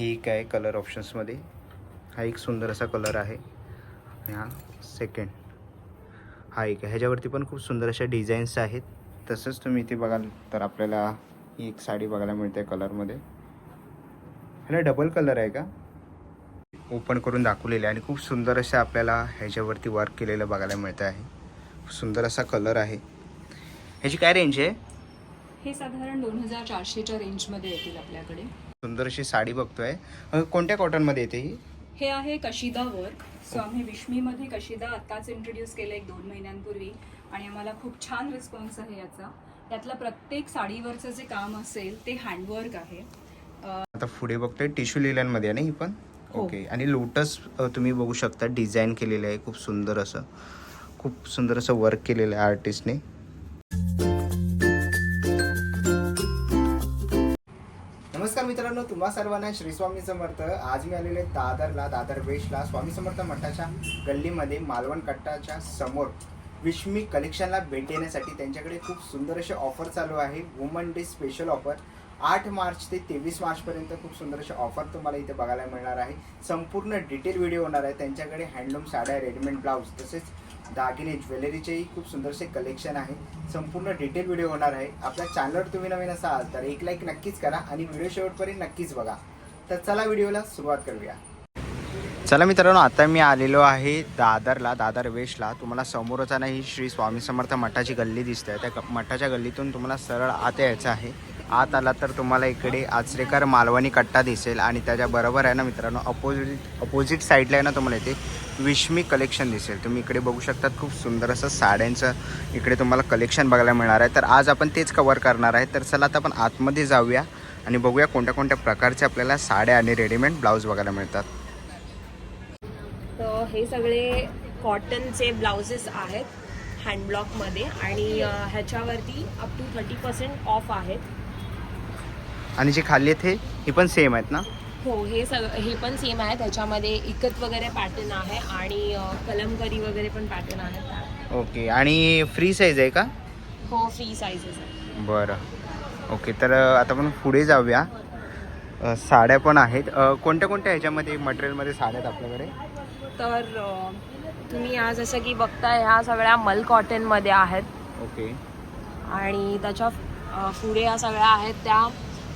ही एक आहे कलर ऑप्शन्समध्ये हा एक सुंदर असा कलर आहे. हा सेकंड हा एक आहे. ह्याच्यावरती पण खूप सुंदर अशा डिझाईन्स आहेत. तसंच तुम्ही इथे बघाल तर आपल्याला ही एक साडी बघायला मिळते कलरमध्ये ह्याला डबल कलर आहे का? ओपन करून दाखवलेले आहे आणि खूप सुंदर असे आपल्याला ह्याच्यावरती वर्क केलेलं बघायला मिळतं आहे. सुंदर असा कलर आहे. ह्याची काय रेंज आहे? हे साधारण दोन हजार चारशेच्या रेंजमध्ये येतील आपल्याकडे. सुंदर अशी साडी बघतोय. कोणत्या कॉटनमध्ये येते ही? हे आहे कशिदा वर्क सो आम्ही विश्मीमध्ये कशिदा आत्ताच इंट्रोड्यूस केलं एक दोन महिन्यांपूर्वी. आणि आम्हाला खूप छान रिस्पॉन्स आहे याचा. त्यातलं प्रत्येक साडीवरचं जे काम असेल ते हँडवर्क आहे. आता पुढे बघतोय टिश्यू लिलनमध्ये आहे ना ही पण? हो. ओके आणि लोटस तुम्ही बघू शकता डिझाईन केलेलं आहे. खूप सुंदर असं खूप सुंदर असं वर्क केलेलं आहे आर्टिस्टने तुम्हा सर्वांना श्री स्वामी समर्थ. आज मी आलेले दादरला दादर वेशला. स्वामी समर्थ मठाच्या गल्लीमध्ये मालवण कट्टाच्या समोर विश्मी कलेक्शनला भेट देण्यासाठी त्यांच्याकडे खूप सुंदर असे ऑफर चालू आहे. वुमन डे स्पेशल ऑफर आठ मार्च ते तेवीस मार्चपर्यंत खूप सुंदर असे ऑफर तुम्हाला इथे बघायला मिळणार आहे. संपूर्ण डिटेल व्हिडिओ होणार आहे. त्यांच्याकडे हँडलूम साड्या रेडीमेड ब्लाऊज तसेच दागिने ज्वेलरीचेही खूप सुंदरसे कलेक्शन आहे. संपूर्ण डिटेल व्हिडिओ होणार आहे. आपल्या चॅनलवर तुम्ही नवीन असाल तर एक लाईक नक्कीच करा आणि व्हिडिओ शेवटपर्यंत नक्कीच बघा. तर चला व्हिडिओला सुरुवात करूया. चला मित्रांनो आता मी आलेलो आहे दादरला दादर वेस्टला. तुम्हाला समोरच नाही ही श्री स्वामी समर्थ मठाची गल्ली दिसते. त्या मठाच्या गल्लीतून तुम्हाला सरळ आत यायचं आहे. आत आला तर तुम्हाला इकडे आचरेकर मालवणी कट्टा दिसेल आणि त्याच्या बरोबर आहे ना मित्रांनो अपोजिट अपोजिट साईडला आहे ना तुम्हाला इथे विश्मी कलेक्शन दिसेल. तुम्ही इकडे बघू शकतात खूप सुंदर असं साड्यांचं इकडे तुम्हाला कलेक्शन बघायला मिळणार आहे. तर आज आपण तेच कवर करणार आहे. तर चला आता आपण आतमध्ये जाऊया आणि बघूया कोणत्या कोणत्या प्रकारचे आपल्याला साड्या आणि रेडीमेड ब्लाऊज बघायला मिळतात. तर हे सगळे कॉटनचे ब्लाउजेस आहेत हँडब्लॉकमध्ये आणि ह्याच्यावरती up to thirty percent off आहेत. आणि जे खाली आहेत हे पण सेम आहेत ना? हो हे सग हे पण सेम आहे. त्याच्यामध्ये इकत वगैरे पॅटर्न आहे आणि कलमकरी वगैरे पण पॅटर्न आहेत ओके आणि फ्री साईज आहे का? हो फ्री साईजेस आहे बरं. ओके तर आता आपण पुढे जाऊया. अ, साड्या पण आहेत. अ, कोणत्या कोणत्या ह्याच्यामध्ये मटेरियलमध्ये साड्या आहेत आपल्याकडे? तर अ, तुम्ही आज जसं की बघताय ह्या सगळ्या मल कॉटनमध्ये आहेत. ओके आणि त्याच्या अ, पुढे या सगळ्या आहेत त्या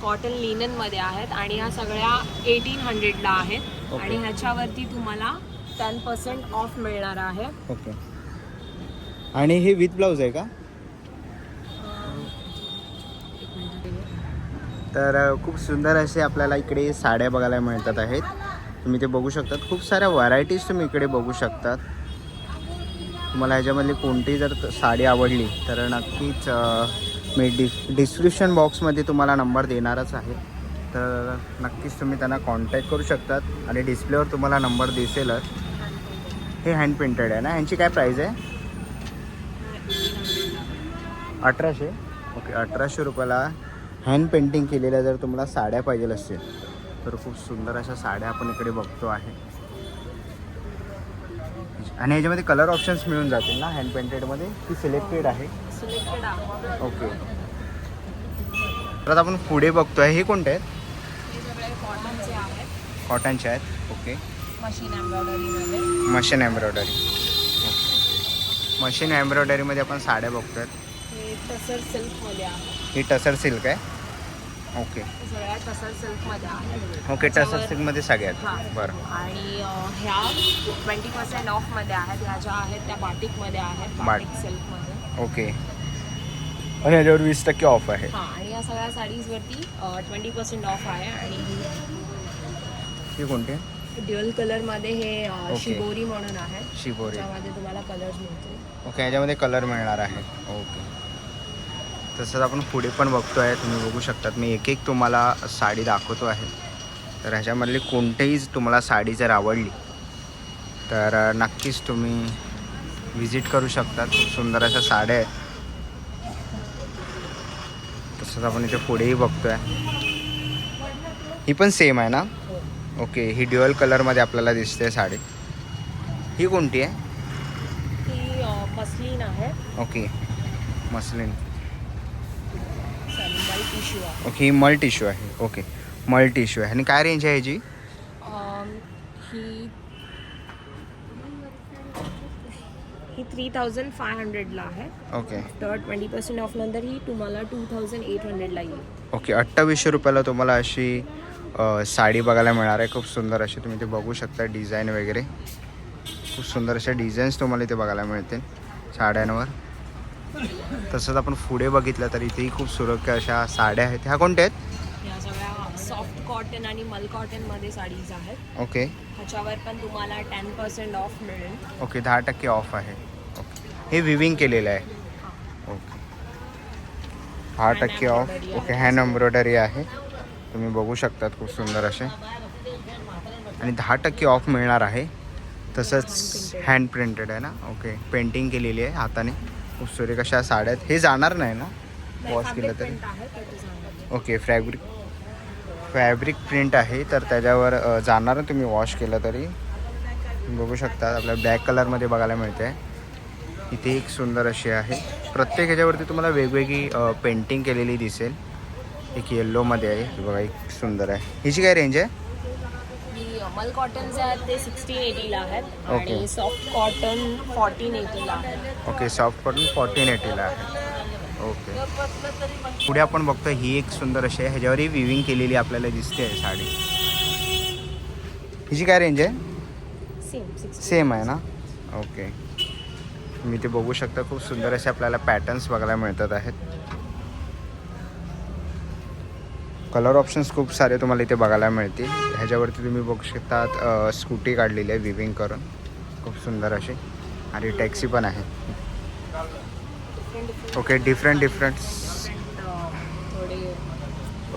कॉटन लिननमध्ये आहेत आणि ह्या सगळ्या एटीन हंड्रेडला आहेत. ओके. आणि ह्याच्यावरती तुम्हाला टेन पर्सेंट ऑफ मिळणार आहे. ओके आणि हे विथ ब्लाऊज आहे का? तर अ, खूप सुंदर असे आपल्याला इकडे साड्या बघायला मिळतात आहेत. तुम्ही ते बघू शकतात. खूप साऱ्या व्हरायटीज तुम्ही इकडे बघू शकतात. तुम्हाला ह्याच्यामधली कोणतीही जर त- साडी आवडली तर नक्कीच अ, मी डि डिस्क्रिप्शन बॉक्समध्ये तुम्हाला नंबर देणारच आहे. तर नक्कीच तुम्ही त्यांना कॉन्टॅक्ट करू शकतात आणि डिस्प्लेवर तुम्हाला नंबर दिसेलच. हे हँड प्रिंटेड आहे ना? ह्यांची काय प्राईज आहे? अठराशे. ओके अठराशे रुपयाला हँड पेंटिंग केलेल्या जर तुम्हाला साड्या पाहिजे असतील तर खूप सुंदर अशा साड्या आपण इकडे बघतो आहे. आणि ह्याच्यामध्ये कलर ऑप्शन्स मिळून जातील ना? हँड पेंटेडमध्ये ती सिलेक्टेड आहे. ओके. तर आता आपण पुढे बघतोय. हे कोणते आहेत? कॉटनचे आहेत. ओके. मशीन एम्ब्रॉयडरीमध्ये मशीन एम्ब्रॉयडरी मशीन एम्ब्रॉयडरीमध्ये आपण साड्या बघतोय. हे टसर सिल्कमध्ये ही टसर सिल्क आहे. ओके टसर सिल्कमध्ये आहेत ओके टसर सिल्कमध्ये सगळ्यात बरं. आणि ह्या ट्वेंटी पर्सेंट ऑफमध्ये आहेत. ह्या ज्या आहेत त्या बाटिकमध्ये आहेत. बाट- बाटिक सिल्कमध्ये ओके. आणि ह्याच्यावर वीस टक्के ऑफ आहे. हां आणि या सगळ्या साडीजवरती ट्वेंटी पर्सेंट ऑफ आहे आणि ही कोणती? ड्युअल कलरमध्ये हे ओके. शिबोरी म्हणून आहे. शिबोरी. त्यामध्ये तुम्हाला कलर्स मिळतील. ओके ह्याच्यामध्ये कलर मिळणार आहे. ओके. तसंच आपण पुढे पण बघतो आहे तुम्ही बघू शकतात. मी एक एक तुम्हाला साडी दाखवतो आहे. तर ह्याच्यामधली कोणतीही तुम्हाला साडी जर आवडली तर नक्कीच तुम्ही विजिट करू शकतात. खूप सुंदर अशा साड्या आहेत. तसंच आपण इथे पुढेही बघतो आहे ही पण सेम आहे ना? ओके ही ड्युअल कलरमध्ये आपल्याला दिसते साडी. ही कोणती आहे? ही मस्लिन आहे. Okay muslin. ओके ही मल टिश्यू आहे. ओके मल्टी इश्यू आहे. आणि काय रेंज आहे ह्याची अम, ही ही थ्री थाउजंड फाय हंड्रेडला आहे. ओके तर ट्वेंटी पर्सेंट ऑफ नंतर ही तुम्हाला टू थाउजंड एट हंड्रेडला येईल. ओके अठ्ठावीसशे रुपयाला तुम्हाला अशी साडी बघायला मिळणार आहे. खूप सुंदर अशी तुम्ही ते बघू शकता डिझाईन वगैरे. खूप सुंदर अशा डिझाईन्स तुम्हाला इथे बघायला मिळतील साड्यांवर. तसंच आपण पुढे बघितलं तर इथेही खूप सुरक्ष अशा साड्या आहेत. ह्या कोणत्या आहेत? सॉफ्ट कॉटन आणि मल कॉटनमध्ये साडीज आहेत. ओके ह्याच्यावर पण तुम्हाला टेन पर्सेंट ऑफ मिळेल. ओके दहा टक्के ऑफ आहे. हे विविंग केलेलं आहे. ओके. दहा टक्के ऑफ ओके हँड एम्ब्रॉयडरी आहे. तुम्ही बघू शकतात खूप सुंदर असे. आणि दहा टक्के ऑफ मिळणार आहे. तसंच हँड प्रिंटेड आहे ना? ओके पेंटिंग केलेली आहे हाताने. खूप सुरेख अशा साड्या आहेत हे जाणार नाही ना? वॉश केलं तरी. ओके फॅब्रिक फॅब्रिक प्रिंट आहे. तर त्याच्यावर जाणार तुम्ही वॉश केलं तरी? बघू शकता. आपल्या ब्लॅक कलरमध्ये बघायला मिळते इथे एक सुंदर अशी आहे. प्रत्येक ह्याच्यावरती तुम्हाला वेगवेगळी पेंटिंग केलेली दिसेल. एक येल्लोमध्ये आहे. बघा एक सुंदर आहे. हिची काय रेंज आहे? मल कॉटन जे आहेत ते सिक्स्टीन एटीला आहेत. आणि सॉफ्ट कॉटन फॉर्टीन एटीला आहेत ओके सॉफ्ट कॉटन फॉर्टीन एटीला आहे. ओके पुढे आपण बघतो ही एक सुंदर अशी आहे. ह्याच्यावरही विविंग केलेली आपल्याला दिसते आहे साडी. हिची काय रेंज आहे? सेम आहे ना? ओके तुम्ही ते बघू शकता. खूप सुंदर असे आपल्याला पॅटर्न्स बघायला मिळतात आहेत. कलर ऑप्शन्स खूप सारे तुम्हाला इथे बघायला मिळतील. ह्याच्यावरती तुम्ही बघू शकतात स्कूटी काढलेली आहे विविंग करून. खूप सुंदर अशी. आणि टॅक्सी पण आहे. Okay different different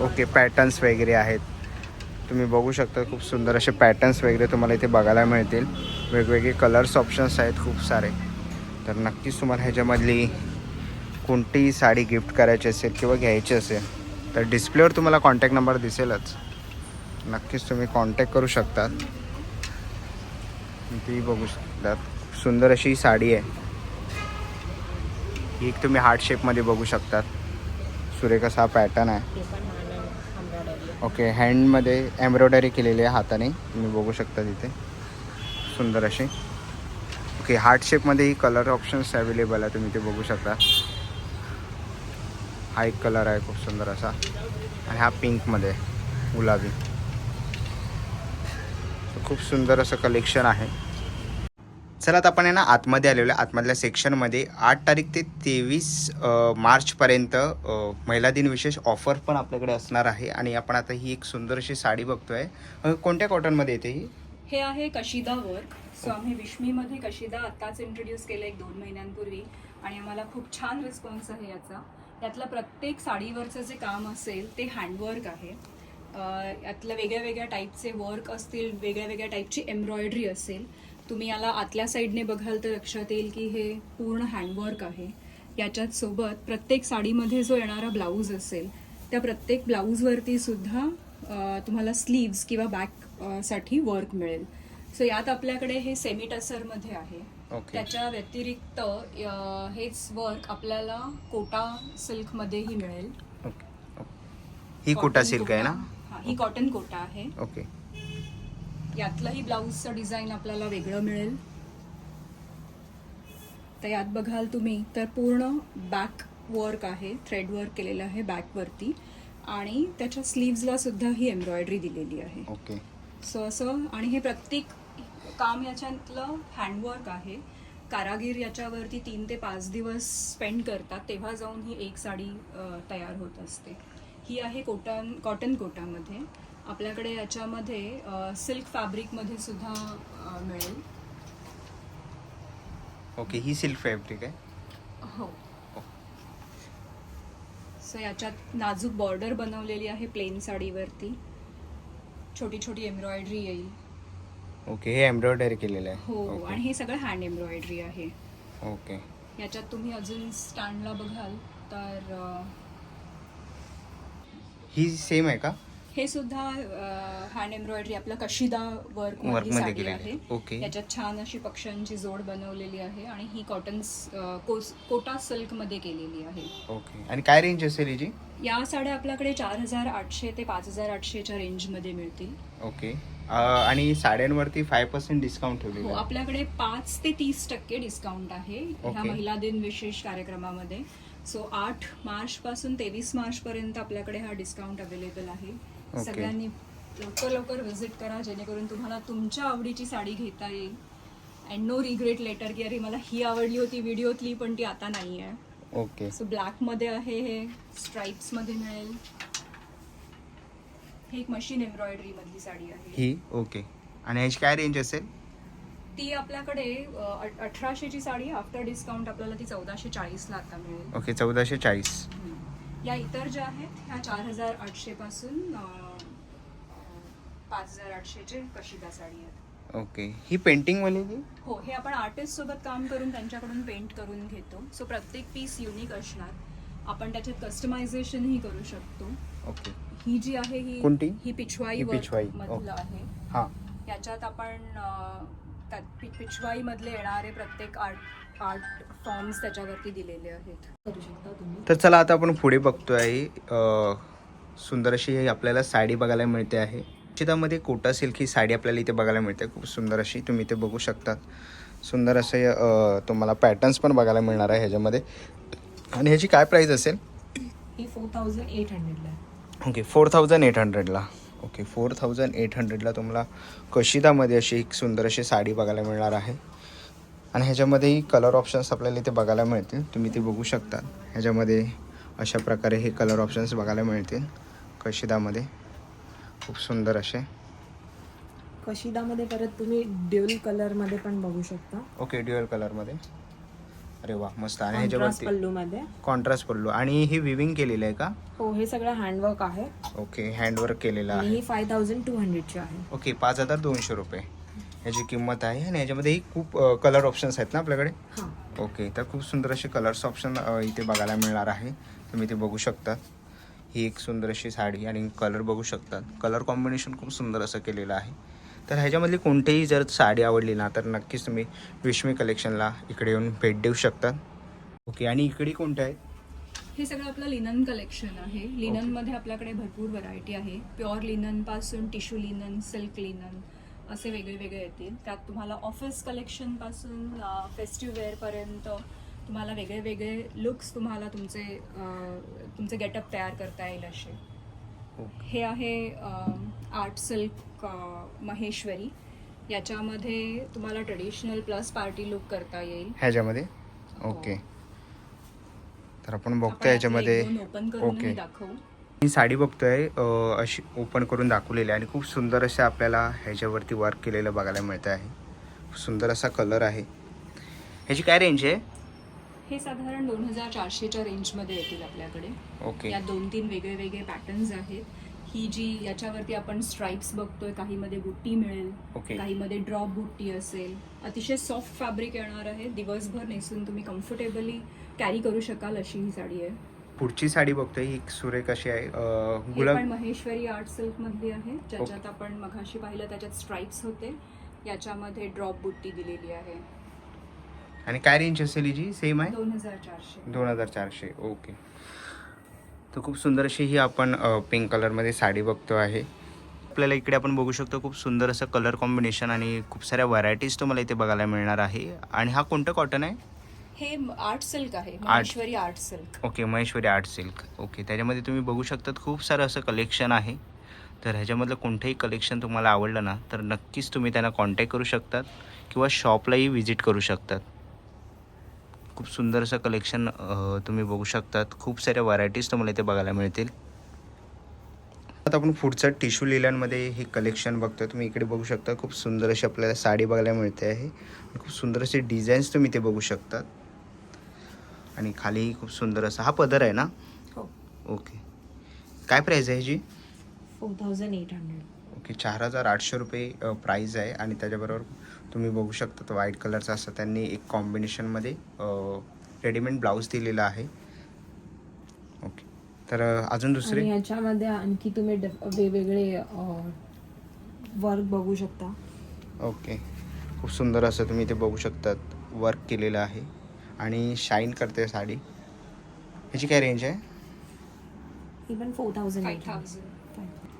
okay patterns वगैरे आहेत. तुम्ही बघू शकता खूप सुंदर असे पॅटर्न्स वगैरे तुम्हाला इथे बघायला मिळतील. वेगवेगळे कलर्स ऑप्शन्स आहेत खूप सारे. तर नक्कीच तुम्हाला ह्याच्यामधली कोणतीही साडी गिफ्ट करायची असेल किंवा घ्यायची असेल तर डिस्प्लेवर तुम्हाला कॉन्टॅक्ट नंबर दिसेलच. नक्कीच तुम्ही कॉन्टॅक्ट करू शकतात. ती बघू शकतात. सुंदर अशी साडी आहे. ही तुम्ही हार्ट शेपमध्ये बघू शकतात. सुरेखस असा पॅटर्न आहे. ओके हँडमध्ये एम्ब्रॉयडरी केलेली आहे हाताने. तुम्ही बघू शकता तिथे. सुंदर अशी. ओके हार्ट शेपमध्येही कलर ऑप्शन्स अवेलेबल आहे तुम्ही ते बघू शकता. हा एक कलर आहे खूप सुंदर असा. आणि हा पिंकमध्ये आहे, गुलाबी. खूप सुंदर असं कलेक्शन आहे. चला आता आपण आहे ना आतमध्ये आलेलो आहे. आतमधल्या सेक्शनमध्ये आठ तारीख ते तेवीस मार्चपर्यंत महिला दिन विशेष ऑफर पण आपल्याकडे असणार आहे. आणि आपण आता ही एक सुंदर अशी साडी बघतोय. कोणत्या कॉटनमध्ये येते ही? हे आहे कशिदा वर्क सो आम्ही विश्मीमध्ये कशीदा आत्ताच इंट्रोड्यूस केलं एक दोन महिन्यांपूर्वी आणि आम्हाला खूप छान रिस्पॉन्स आहे याचा. यातलं प्रत्येक साडीवरचं जे काम असेल ते हँडवर्क आहे. यातलं वेगळ्या वेगळ्या टाईपचे वर्क असतील वेगळ्या वेगळ्या टाईपची एम्ब्रॉयडरी असेल तुम्ही याला आतल्या साईडने बघाल तर लक्षात येईल की हे पूर्ण हँडवर्क आहे. याच्यात सोबत प्रत्येक साडीमध्ये जो येणारा ब्लाऊज असेल त्या प्रत्येक ब्लाऊजवरती सुद्धा तुम्हाला स्लीव्स किंवा बॅकसाठी वर्क मिळेल. सो यात आपल्याकडे हे सेमी टसरमध्ये आहे त्याच्या व्यतिरिक्त हेच वर्क आपल्याला कोटा सिल्कमध्येही मिळेल. ओके ही कोटा सिल्क आहे ना? हा, कॉटन कोटा आहे. ओके यातलंही ब्लाऊजचं डिझाईन आपल्याला वेगळं मिळेल. तर यात बघाल तुम्ही तर पूर्ण बॅक वर्क आहे. थ्रेड वर्क केलेलं आहे बॅकवरती आणि त्याच्या स्लीव्जला सुद्धा ही एम्ब्रॉयडरी दिलेली आहे. ओके सो असं आणि हे प्रत्येक काम याच्यातलं हँडवर्क आहे. कारागीर याच्यावरती तीन ते पाच दिवस स्पेंड करतात तेव्हा जाऊन ही एक साडी तयार होत असते. ही आहे कॉटन कॉटन कोटामध्ये. आपल्याकडे याच्यामध्ये सिल्क फॅब्रिकमध्ये सुद्धा मिळेल. ओके ही सिल्क फॅब्रिक आहे? हो. सो याच्यात नाजूक बॉर्डर बनवलेली आहे प्लेन साडीवरती. छोटी छोटी एम्ब्रॉयडरी येईल. ओके हे एम्ब्रॉयडरी केलेलं आहे. हो ओके. आणि हे सगळं हँड एम्ब्रॉयडरी आहे. ओके. याच्यात तुम्ही अजून स्टँडला बघाल तर अ, ही सेम आहे का? हे सुद्धा हँड एम्ब्रॉयडरी आपला कशिदा वर्क Work मध्ये साडी केलेली आहे. आहे. Okay. याच्यात छान अशी पक्ष्यांची जोड बनवलेली आहे आणि ही कॉटन कोटा सिल्कमध्ये केलेली आहे. ओके. आणि काय रेंज असेल हिची? या साड्या आपल्याकडे चार हजार आठशे ते पाच हजार आठशेच्या रेंजमध्ये मिळतील. ओके. आणि साड्यांवरती फाय पर्सेंट डिस्काउंट ठेवलेलं हो आहे. आपल्याकडे पाच ते तीस टक्के डिस्काउंट आहे ह्या Okay. महिला दिन विशेष कार्यक्रमामध्ये. सो आठ मार्च पासून तेवीस मार्च पर्यंत आपल्याकडे हा डिस्काउंट अवेलेबल आहे. सगळ्यांनी लवकर लवकर व्हिजिट करा जेणेकरून तुम्हाला तुमच्या आवडीची साडी घेता येईल. अँड नो रिग्रेट लेटर की अरे मला ही आवडली होती व्हिडिओतली पण ती आता नाही आहे ओके सो ब्लॅकमध्ये आहे हे स्ट्राइप्समध्ये मिळेल. ही एक मशीन एम्ब्रॉयडरी मधली साडी आहे. ही? ओके. आणि ह्याची काय रेंज असेल? ती आपल्याकडे अ, अ- अठराशेची साडी आफ्टर डिस्काउंट आपल्याला ती चौदाशे चाळीसला आता मिळेल. ओके चौदाशे चाळीस. हम्म. या इतर ज्या आहेत ह्या चार हजार आठशे पासून अ, पाच हजार आठशेचे कशिदा साडी आहेत. ओके. ही पेंटिंगवाली हो हे आपण आर्टिस्ट सोबत काम करून त्यांच्याकडून पेंट करून घेतो. सो प्रत्येक पीस युनिक असणार. आपण त्याच्यात कस्टमायझेशनही करू शकतो. ओके. ही जी आहे ही कोणती? ही पिछवाई ही पिछवाई, मधलं ओके. आहे. हां. याच्यात आपण अ, त्यात पि- पिछवाई मधले येणारे प्रत्येक आर्ट आर्ट फॉर्म्स त्याच्यावरती दिलेले आहेत. करू शकता तुम्ही तर चला आता आपण पुढे बघतोय अ, सुंदर अशी ही आपल्याला साडी बघायला मिळते आहे. चितामध्ये कोटा सिल्क ही साडी आपल्याला इथे बघायला मिळते. खूप सुंदर अशी तुम्ही इथे बघू शकतात. सुंदर असे अ, तुम्हाला पॅटर्न्स पण बघायला मिळणार आहे ह्याच्यामध्ये. आणि ह्याची काय प्राईस असेल? ही फोर थाउजंड एट हंड्रेडला आहे. ओके फोर थाउजंड एट हंड्रेडला. ओके फोर थाउजंड एट हंड्रेडला तुम्हाला कशिदामध्ये अशी एक सुंदर अशी साडी बघायला मिळणार आहे. आणि ह्याच्यामध्येही कलर ऑप्शन्स आपल्याला इथे बघायला मिळतील. तुम्ही ते बघू शकता. ह्याच्यामध्ये अशा प्रकारे हे कलर ऑप्शन्स बघायला मिळतील. कशिदामध्ये. खूप सुंदर असे. कशिदामध्ये परत तुम्ही ड्युअल कलरमध्ये पण बघू शकता. ओके ड्युअल कलरमध्ये अरे वा मस्त. आणि कॉन्ट्रास्ट ह्याच्यावरती? पल्लूमध्ये. कॉन्ट्रास्ट पडलो आणि ही विविंग केलेलं आहे का? हो हे सगळं हँडवर्क आहे. ओके हँडवर्क केलेलं आणि आहे. ही फाय थाउजंड टू हंड्रेडची आहे. ओके पाच हजार दोनशे रुपये. ह्याची किंमत आहे आणि ह्याच्यामध्येही खूप कलर ऑप्शन्स आहेत ना आपल्याकडे? हां. ओके तर खूप सुंदर असे कलर्स ऑप्शन इथे बघायला मिळणार आहे. तुम्ही ते बघू शकता ही एक सुंदर अशी साडी आणि कलर बघू शकतात. कलर कॉम्बिनेशन खूप सुंदर असं केलेलं आहे. तर ह्याच्यामधली कोणतीही जर साडी आवडली ना तर नक्कीच तुम्ही विश्मी कलेक्शनला इकडे येऊन भेट देऊ शकता. ओके आणि इकडे कोणत्या आहेत? हे सगळं आपलं लिनन कलेक्शन आहे. लिननमध्ये आपल्याकडे भरपूर व्हरायटी आहे. प्युअर लिननपासून टिश्यू लिनन सिल्क लिनन असे वेगळे वेगळे येतील. त्यात तुम्हाला ऑफिस कलेक्शनपासून फेस्टिव्ह वेअर पर्यंत तुम्हाला वेगळे वेगळे लुक्स तुम्हाला तुमचे तुमचे गेटअप तयार करता येईल असे. हे आहे आर्ट सिल्क महेश्वरी. याच्यामध्ये तुम्हाला ट्रेडिशनल प्लस पार्टी लुक करता येईल. ह्याच्यामध्ये? हो. ओके तर आपण बघतोय करून ओके दाखवू. ही साडी बघतोय अशी ओपन करून दाखवलेली आहे आणि खूप सुंदर असे आपल्याला ह्याच्यावरती वर्क केलेलं बघायला मिळतं आहे खूप सुंदर असा कलर आहे. ह्याची काय रेंज आहे? हे साधारण दोन हजार चारशेच्या रेंजमध्ये येतील आपल्याकडे. ओके यात दोन तीन वेगळे वेगळे पॅटर्न्स आहेत. ही जी याच्यावरती आपण स्ट्राईप्स बघतोय काहीमध्ये बुट्टी मिळेल ओके काहीमध्ये ड्रॉप बुट्टी असेल. अतिशय सॉफ्ट फॅब्रिक येणार आहे. दिवसभर नेसून तुम्ही कम्फर्टेबली कॅरी करू शकाल अशी ही साडी आहे. पुढची साडी बघतोय. ही सुरेख अशी आहे. गुलाब महेश्वरी आर्ट सिल्क मधली आहे. ज्याच्यात आपण मघाशी पाहिलं त्याच्यात स्ट्राईप्स होते. याच्यामध्ये ड्रॉप बुट्टी दिलेली आहे. आणि काय रेंज असेल हिची? सेम आहे? दोन हजार चारशे. दोन हजार चारशे. ओके तर खूप सुंदर अशी ही आपण पिंक कलरमध्ये साडी बघतो आहे. आपल्याला इकडे आपण बघू शकतो खूप सुंदर असं कलर कॉम्बिनेशन आणि खूप साऱ्या व्हरायटीज तुम्हाला इथे बघायला मिळणार आहे. आणि हा कोणतं कॉटन आहे? हे आर्ट सिल्क आहे. Maheshwari art silk okay Maheshwari art silk okay त्याच्यामध्ये तुम्ही बघू शकतात खूप सारं असं कलेक्शन आहे. तर ह्याच्यामधलं कोणतंही कलेक्शन तुम्हाला आवडलं ना तर नक्कीच तुम्ही त्यांना कॉन्टॅक्ट करू शकतात किंवा शॉपलाही व्हिजिट करू शकतात. खूप सुंदर असं कलेक्शन तुम्ही बघू शकतात. खूप साऱ्या व्हरायटीज तुम्हाला इथे बघायला मिळतील. आता आपण पुढचं टिश्यू लिलनमध्ये हे कलेक्शन बघतोय. तुम्ही इकडे बघू शकता खूप सुंदर अशी आपल्याला साडी बघायला मिळते आहे. खूप सुंदर असे डिझाईन्स तुम्ही इथे बघू शकतात. आणि खाली खूप सुंदर असा हा पदर आहे ना? हो. ओके काय प्राईज आहे ह्याची? Four thousand eight hundred. Okay चार हजार आठशे रुपये प्राईज आहे. आणि त्याच्याबरोबर तुम्ही बघू शकता व्हाईट कलरचा असं त्यांनी एक कॉम्बिनेशनमध्ये रेडीमेड ब्लाऊज दिलेला आहे. ओके तर अजून दुसरे? आणि ह्याच्यामध्ये आणखी तुम्ही वेगवेगळे वर्क बघू शकता. ओके खूप सुंदर असं तुम्ही इथे बघू शकतात वर्क केलेलं आहे. आणि शाईन करते साडी. ह्याची काय रेंज आहे? ही पण फोर थाउजंड फाईव्ह थाउजंड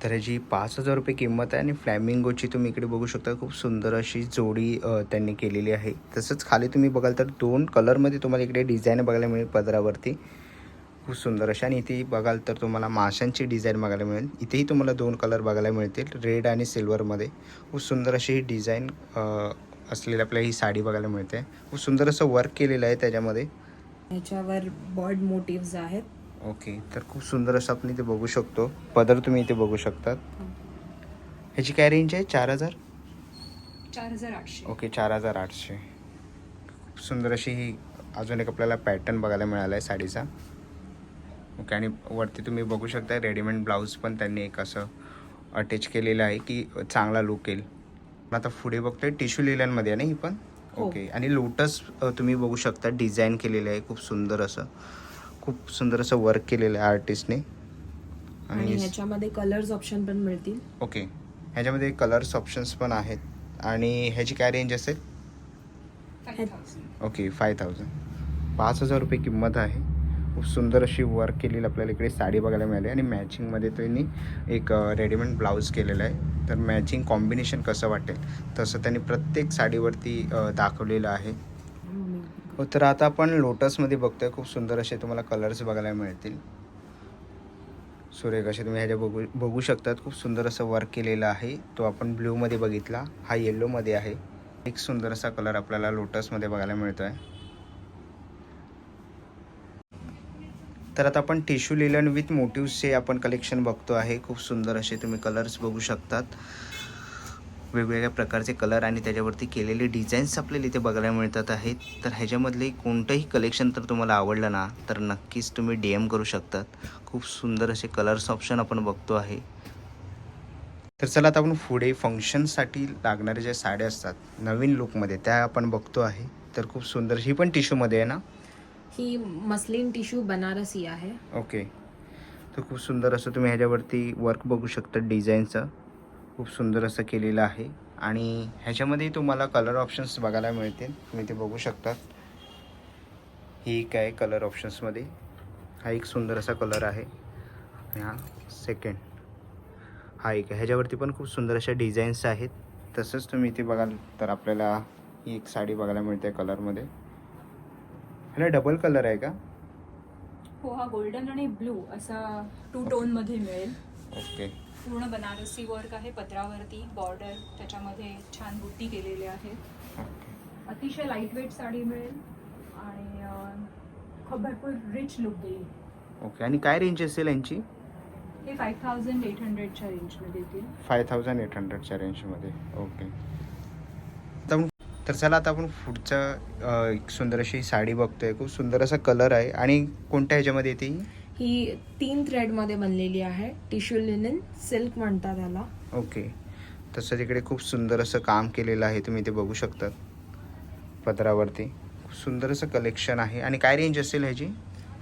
तर ह्याची पाच हजार रुपये किंमत आहे आणि फ्लॅमिंगोची तुम्ही इकडे बघू शकता खूप सुंदर अशी जोडी त्यांनी केलेली आहे. तसंच खाली तुम्ही बघाल तर दोन कलरमध्ये तुम्हाला इकडे डिझाईन बघायला मिळेल पदरावरती. खूप सुंदर अशी आणि इथे बघाल तर तुम्हाला माशांची डिझाईन बघायला मिळेल. इथेही तुम्हाला दोन कलर बघायला मिळतील रेड आणि सिल्वरमध्ये खूप सुंदर अशी ही डिझाईन असलेली आपल्याला ही साडी बघायला मिळते. खूप सुंदर असं वर्क केलेलं आहे त्याच्यामध्ये. ह्याच्यावर बर्ड मोटिव्ज आहेत. ओके तर खूप सुंदर असं आपण इथे बघू शकतो. पदर तुम्ही इथे बघू शकतात. ह्याची काय रेंज आहे? चार हजार? चार हजार आठशे. ओके चार हजार आठशे. खूप सुंदर अशी ही अजून एक आपल्याला पॅटर्न बघायला मिळाला आहे साडीचा. ओके आणि वरती तुम्ही बघू शकता रेडीमेड ब्लाऊज पण त्यांनी एक असं अटॅच केलेलं आहे की चांगला लुक येईल. पण आता पुढे बघतोय टिश्यू लिलनमध्ये आहे ना ही पण? हो. ओके आणि लोटस तुम्ही बघू शकता डिझाईन केलेलं आहे. खूप सुंदर असं. खूप सुंदर असं वर्क केलेलं आहे आर्टिस्टने आणि ह्याच्यामध्ये कलर्स ऑप्शन पण मिळतील. ओके ह्याच्यामध्ये कलर्स ऑप्शन्स पण आहेत. आणि ह्याची काय रेंज असेल? ओके फाय थाउजंड पाच हजार रुपये किंमत आहे. खूप सुंदर अशी वर्क केलेली आपल्याला इकडे साडी बघायला मिळाली. आणि मॅचिंगमध्ये त्यांनी एक रेडीमेड ब्लाऊज केलेलं आहे. तर मॅचिंग कॉम्बिनेशन कसं वाटेल? तसं त्यांनी प्रत्येक साडीवरती दाखवलेलं आहे. हो तर आता आपण लोटसमध्ये बघतोय. खूप सुंदर असे तुम्हाला कलर्स बघायला मिळतील. सुरेख असे तुम्ही ह्याच्या बघू बघू शकतात. खूप सुंदर असं वर्क केलेलं आहे. तो आपण ब्ल्यूमध्ये बघितला. हा येल्लोमध्ये आहे. एक सुंदर असा कलर आपल्याला लोटसमध्ये बघायला मिळतो आहे तर आता आपण टिश्यू लिलन विथ मोटिव्सचे आपण कलेक्शन बघतो आहे. खूप सुंदर असे तुम्ही कलर्स बघू शकतात. वेगवेगळ्या प्रकारचे कलर आणि त्याच्यावरती केलेले डिझाईन्स आपल्याला इथे बघायला मिळतात आहेत. तर ह्याच्यामधले कोणतंही कलेक्शन तर तुम्हाला आवडलं ना तर नक्कीच तुम्ही डी एम करू शकतात. खूप सुंदर असे कलर्स ऑप्शन आपण बघतो आहे. तर चला आता आपण पुढे फंक्शनसाठी लागणाऱ्या ज्या साड्या असतात नवीन लुकमध्ये त्या आपण बघतो आहे. तर खूप सुंदर ही पण टिश्यूमध्ये आहे ना? ही मस्लिन टिश्यू बनारसी आहे. ओके तर खूप सुंदर असं तुम्ही ह्याच्यावरती वर्क बघू शकता डिझाईनचं खूप सुंदर असं केलेलं आहे. आणि ह्याच्यामध्ये तुम्हाला कलर ऑप्शन्स बघायला मिळतील. तुम्ही ते बघू शकतात. ही काय कलर ऑप्शन्समध्ये हा एक सुंदर असा कलर आहे. आणि हा सेकंड हा एक आहे. ह्याच्यावरती पण खूप सुंदर अशा डिझाईन्स आहेत. तसंच तुम्ही इथे बघाल तर आपल्याला ही एक साडी बघायला मिळते कलरमध्ये ह्याला डबल कलर आहे का? हो हा गोल्डन आणि ब्लू असा टू टोनमध्ये मिळेल. ओके पूर्ण बनारसी वर्क आहे पत्रावरती बॉर्डर त्याच्यामध्ये छान बुट्टी केलेली आहे. ओके अतिशय लाइट वेट साडी मिळेल आणि खूप भरपूर रिच लुक देईल. ओके आणि काय रेंज असेल यांची? हे फाईव्ह थाउजंड एट हंड्रेडच्या रेंजमध्ये येतील. फाय थाउजंड एट हंड्रेडच्या रेंजमध्ये ओके तर चला आता आपण पुढचं एक सुंदर अशी साडी बघतोय. खूप सुंदर असा कलर आहे. आणि कोणत्या ह्याच्यामध्ये येते ही तीन थ्रेडमध्ये बनलेली आहे. टिश्यू लिनन सिल्क म्हणतात त्याला ओके तसं तिकडे खूप सुंदर असं काम केलेलं आहे. तुम्ही ते बघू शकतात पदरावरती. खूप सुंदर असं कलेक्शन आहे. आणि काय रेंज असेल ह्याची?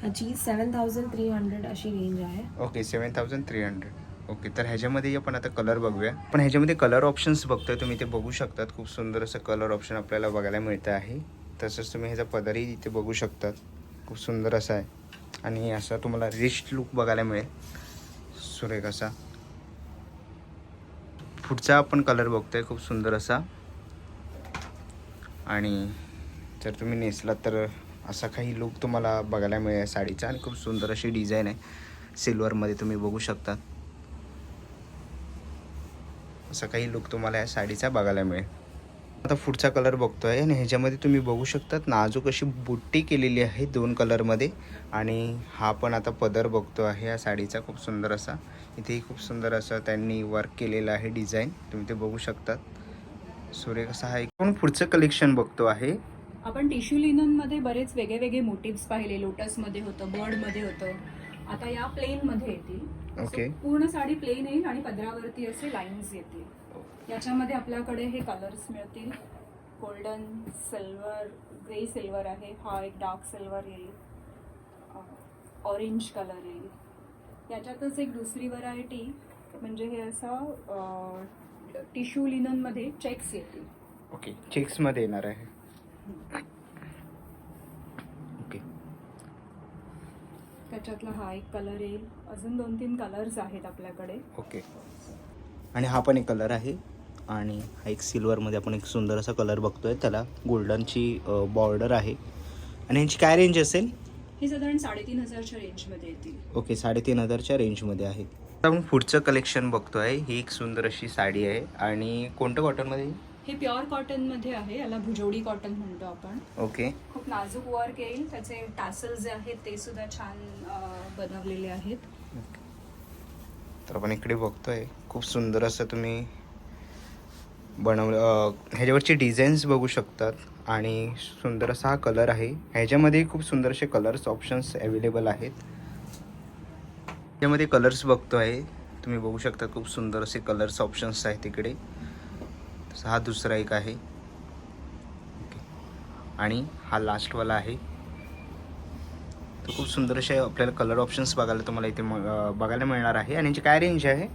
ह्याची सेवन थाउजंड थ्री हंड्रेड अशी रेंज आहे. Okay seven thousand three hundred okay तर ह्याच्यामध्ये आपण आता कलर बघूया. पण ह्याच्यामध्ये कलर ऑप्शन्स बघतोय तुम्ही ते बघू शकतात. खूप सुंदर असं कलर ऑप्शन आपल्याला बघायला मिळतं आहे. तसंच तुम्ही ह्याचा पदरही इथे बघू शकतात. खूप सुंदर असा आहे. आणि असा तुम्हाला रिस्ट लुक बघायला मिळेल. सुरेख असा. पुढचा आपण कलर बघतोय खूप सुंदर असा. आणि जर तुम्ही नेसलात तर असा काही लुक तुम्हाला बघायला मिळेल साडीचा. आणि खूप सुंदर अशी डिझाईन आहे. सिल्वरमध्ये तुम्ही बघू शकता. असा काही लुक तुम्हाला या साडीचा बघायला मिळेल. आता पुढचा कलर बघतोय आणि ह्याच्यामध्ये तुम्ही बघू शकतात नाजूक अशी बुट्टी केलेली आहे दोन कलरमध्ये आणि हा पण आता पदर बघतो आहे या साडीचा खूप सुंदर असा. इथेही खूप सुंदर असं त्यांनी वर्क केलेलं आहे डिझाईन तुम्ही ते बघू शकतात. सुरेख असा हा एक पण पुढचं कलेक्शन बघतो आहे. आपण टिश्यू लिननमध्ये बरेच वेगळे वेगळे मोटिव्स पाहिले लोटसमध्ये होतं बर्डमध्ये होतं. आता या प्लेनमध्ये येतील. ओके. पूर्ण साडी प्लेन येईल आणि पदरावरती असे लाईन्स येतील. याच्यामध्ये आपल्याकडे हे कलर्स मिळतील. गोल्डन सिल्वर ग्रे सिल्वर आहे. हा एक डार्क सिल्वर येईल. ऑरेंज कलर येईल. याच्यातच एक दुसरी व्हरायटी म्हणजे हे असं टिश्यू लिननमध्ये चेक्स येतील. ओके चेक्समध्ये येणार आहे. ओके त्याच्यातला हा एक कलर येईल. अजून दोन तीन कलर्स आहेत आपल्याकडे. ओके आणि हा पण एक कलर आहे. आणि हा एक सिल्वरमध्ये आपण एक सुंदर असा कलर बघतोय. त्याला गोल्डनची बॉर्डर आहे. आणि यांची काय रेंज असेल? हे साधारण साडेतीन हजारच्या रेंजमध्ये येतील. ओके साडेतीन हजारच्या रेंजमध्ये आहे. आता आपण पुढचं कलेक्शन बघतोय. ही एक सुंदर अशी साडी आहे. आणि कोणतं कॉटनमध्ये हे प्युअर कॉटनमध्ये आहे. याला भुजोडी कॉटन म्हणतो आपण. ओके. खूप नाजूक वर्क येईल. त्याचे टासल जे आहेत ते सुद्धा छान बनवलेले आहेत. तर आपण इकडे बघतोय. खूप सुंदर असं तुम्ही बनवलं ह्याच्यावरचे ह्याच्यावरची डिझाईन्स बघू शकतात. आणि सुंदर असा हा कलर आहे. ह्याच्यामध्ये खूप सुंदर असे कलर्स ऑप्शन्स अवेलेबल आहेत. त्यामध्ये कलर्स बघतोय. तुम्ही बघू शकता खूप सुंदर असे कलर्स ऑप्शन्स आहेत तिकडे तसा हा दुसरा एक आहे. आणि हा लास्टवाला आहे. खूप सुंदर असे आपल्याला कलर ऑप्शन्स बघायला तुम्हाला इथे बघायला मिळणार आहे. आणि यांची काय रेंज आहे?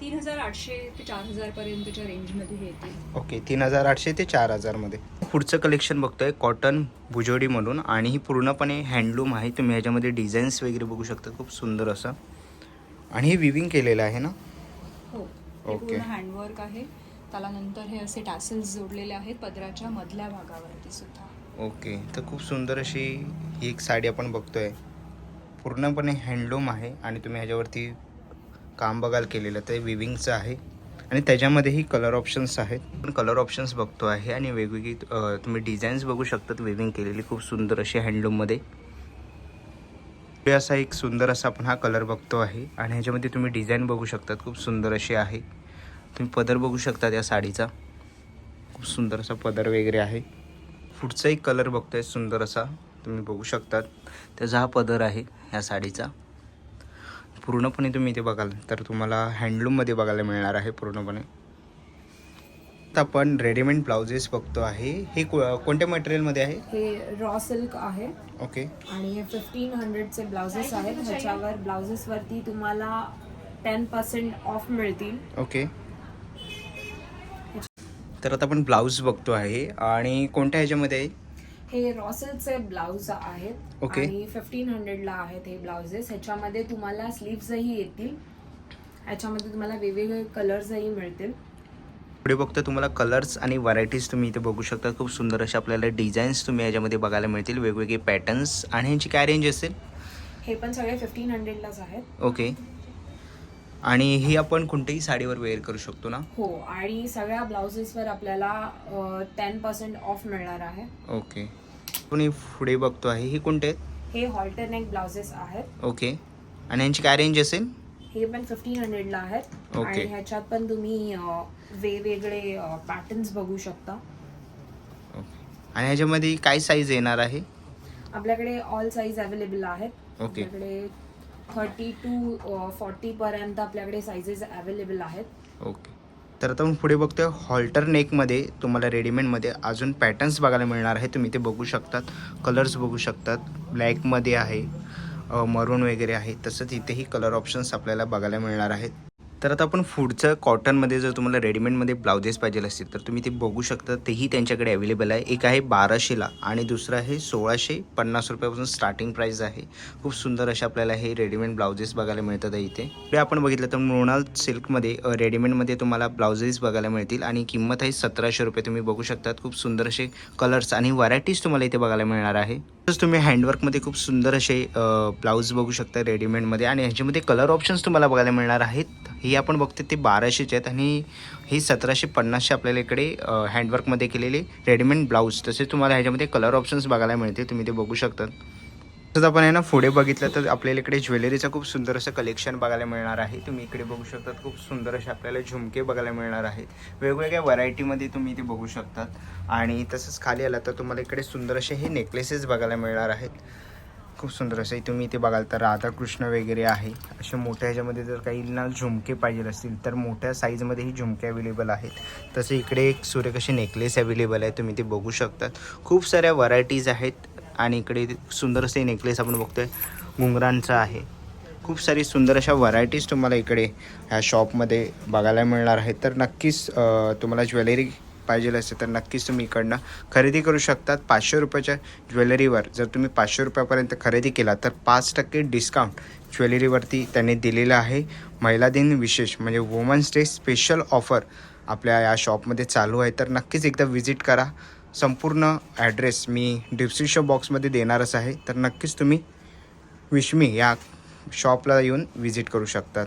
तीन हजार आठशे ते चार हजार पर्यंतच्या रेंजमध्ये ओके तीन हजार आठशे ते चार हजारमध्ये. पुढचं कलेक्शन बघतोय कॉटन भुजोडी म्हणून. आणि ही पूर्णपणे हँडलूम आहे. तुम्ही ह्याच्यामध्ये डिझाईन्स वगैरे बघू शकता. खूप सुंदर असं. आणि हे विविंग केलेलं आहे ना? हो हे ओके. हँडवर्क आहे. त्याला नंतर हे असे टॅसल्स जोडलेले आहेत. पदराच्या मधल्या भागावरती सुद्धा. ओके तर खूप सुंदर अशी ही एक साडी आपण बघतोय. पूर्णपणे हँडलूम आहे आणि तुम्ही ह्याच्यावरती काम बघाल केलेलं ते विविंगचं आहे. आणि त्याच्यामध्येही कलर ऑप्शन्स आहेत. पण कलर ऑप्शन्स बघतो आहे आणि वेगवेगळी तुम्ही डिझाईन्स बघू शकतात विविंग केलेली खूप सुंदर अशी हँडलूममध्ये असा एक सुंदर असा आपण हा कलर बघतो आहे आणि ह्याच्यामध्ये तुम्ही डिझाईन बघू शकतात. खूप सुंदर अशी आहे. तुम्ही पदर बघू शकता या साडीचा. खूप सुंदर असा पदर वगैरे आहे. पुढचा एक कलर बघतोय सुंदर असा. तुम्ही बघू शकतात. त्याचा हा पदर आहे ह्या साडीचा. पूर्णपणे तुम्ही इथे बघाल तर तुम्हाला हँडलूममध्ये बघायला मिळणार आहे पूर्णपणे. आता आपण रेडीमेड ब्लाउजेस बघतो आहे. हे को- कोणत्या मटेरियलमध्ये आहे? हे रॉ सिल्क आहे. ओके आणि हे फिफ्टीन हंड्रेडचे ब्लाउजेस आहेत. ह्याच्यावर ब्लाउजेसवरती तुम्हाला टेन पर्सेंट ऑफ मिळतील. ओके तर आता आपण ब्लाऊज बघतो आहे. आणि कोणत्या ह्याच्यामध्ये आहे? हे रॉसेलचे ब्लाउज आहेत. ओके. आणि फिफ्टीन हंड्रेडला आहेत हे ब्लाउजेस. ह्याच्यामध्ये तुम्हाला स्लीव्सही येतील. ह्याच्यामध्ये तुम्हाला वेगवेगळे कलर्सही मिळतील. पुढे बघतो तुम्हाला कलर्स आणि व्हरायटीज तुम्ही इथे बघू शकता. खूप सुंदर अशा आपल्याला डिझाईन्स तुम्ही याच्यामध्ये बघायला मिळतील. वेगवेगळे पॅटर्न्स आणि ह्यांची काय रेंज असेल? हे पण सगळे फिफ्टीन हंड्रेडलाच आहेत. ओके. आणि ही आपण कोणत्याही साडीवर वेअर करू शकतो ना? हो. आणि सगळ्या ब्लाउजेसवर आपल्याला टेन पर्सेंट ऑफ मिळणार आहे. ओके. ही पुढे बघतो आहे? ही कोणते आहेत? हे हॉल्टर नेक ब्लाउजेस आहेत. ओके. आणि यांची काय रेंज असेल? हे पण फिफ्टीन हंड्रेडला आहेत. ओके. आणि ह्याच्यात पण तुम्ही अ, वेगवेगळे पॅटर्न्स बघू शकता. ओके. आणि ह्याच्यामध्ये काय साईज येणार आहे? आपल्याकडे ऑल साईज अवेलेबल आहेत. ओके. आपल्याकडे थर्टी टू फॉर्टी पर्यंत आपल्याकडे साईजेस अवेलेबल आहेत. ओके. तर आता आपण पुढे बघतोय हॉल्टर नेकमध्ये तुम्हाला रेडीमेडमध्ये अजून पॅटर्न्स बघायला मिळणार आहे. तुम्ही ते बघू शकतात. कलर्स बघू शकतात. ब्लॅकमध्ये आहे. मरून वगैरे आहे. तसंच इथेही कलर ऑप्शन्स आपल्याला बघायला मिळणार आहेत. तर आता आपण पुढचं कॉटनमध्ये जर तुम्हाला रेडीमेडमध्ये ब्लाउजेस पाहिजे असतील तर तुम्ही ते बघू शकता. तेही त्यांच्याकडे अवेलेबल आहे. एक आहे बाराशेला आणि दुसरं आहे सोळाशे पन्नास रुपयापासून स्टार्टिंग प्राईस आहे. खूप सुंदर असे आपल्याला हे रेडीमेड ब्लाउजेस बघायला मिळतात इथे. पुढे आपण बघितलं तर मृणाल सिल्कमध्ये रेडीमेडमध्ये तुम्हाला ब्लाउजेस बघायला मिळतील आणि किंमत आहे सतराशे रुपये. तुम्ही बघू शकतात. खूप सुंदर असे कलर्स आणि व्हरायटीज तुम्हाला इथे बघायला मिळणार आहे. तसंच तुम्ही हँडवर्कमध्ये खूप सुंदर असे ब्लाऊज बघू शकता रेडीमेडमध्ये आणि ह्याच्यामध्ये कलर ऑप्शन्स तुम्हाला बघायला मिळणार आहेत. ही आपण बघतो ते बाराशेचे आहेत आणि ही सतराशे पन्नासशे आपल्याला इकडे हँडवर्कमध्ये केलेले रेडीमेड ब्लाऊज तसेच तुम्हाला ह्याच्यामध्ये कलर ऑप्शन्स बघायला मिळतील तुम्ही ते बघू शकतात. तसंच आपण आहे ना पुढे बघितलं तर आपल्याला इकडे ज्वेलरीचं खूप सुंदर असं कलेक्शन बघायला मिळणार आहे. तुम्ही इकडे बघू शकतात खूप सुंदर असे आपल्याला झुमके बघायला मिळणार आहेत. वेगवेगळ्या व्हरायटीमध्ये तुम्ही इथे बघू शकतात. आणि तसंच खाली आला तर तुम्हाला इकडे सुंदर असे हे नेकलेसेस बघायला मिळणार आहेत. खूप सुंदर असे. तुम्ही इथे बघाल तर राधाकृष्ण वगैरे आहे. असे मोठ्या ह्याच्यामध्ये जर काहींना झुमके पाहिजे असतील तर मोठ्या साईजमध्येही झुमके अवेलेबल आहेत. तसे इकडे एक सुरेख नेकलेस अवेलेबल आहे तुम्ही ते बघू शकतात. खूप साऱ्या व्हरायटीज आहेत आणि इकडे सुंदर असे नेकलेस आपण बघतोय. घुंगरांचा आहे. खूप सारी सुंदर अशा व्हरायटीज तुम्हाला इकडे ह्या शॉपमध्ये बघायला मिळणार आहेत. तर नक्कीच तुम्हाला ज्वेलरी पाहिजे असेल तर नक्कीच तुम्ही इकडनं खरेदी करू शकतात. पाचशे रुपयाच्या ज्वेलरीवर जर तुम्ही पाचशे रुपयापर्यंत खरेदी केला तर पाच टक्के डिस्काउंट ज्वेलरीवरती त्यांनी दिलेलं आहे. महिला दिन विशेष म्हणजे वुमन्स डे स्पेशल ऑफर आपल्या या शॉपमध्ये चालू आहे. तर नक्कीच एकदा व्हिजिट करा. संपूर्ण ॲड्रेस मी डिस्क्रिप्शन बॉक्समध्ये देणारच आहे. तर नक्कीच तुम्ही विश्मी या शॉपला येऊन व्हिजिट करू शकतात.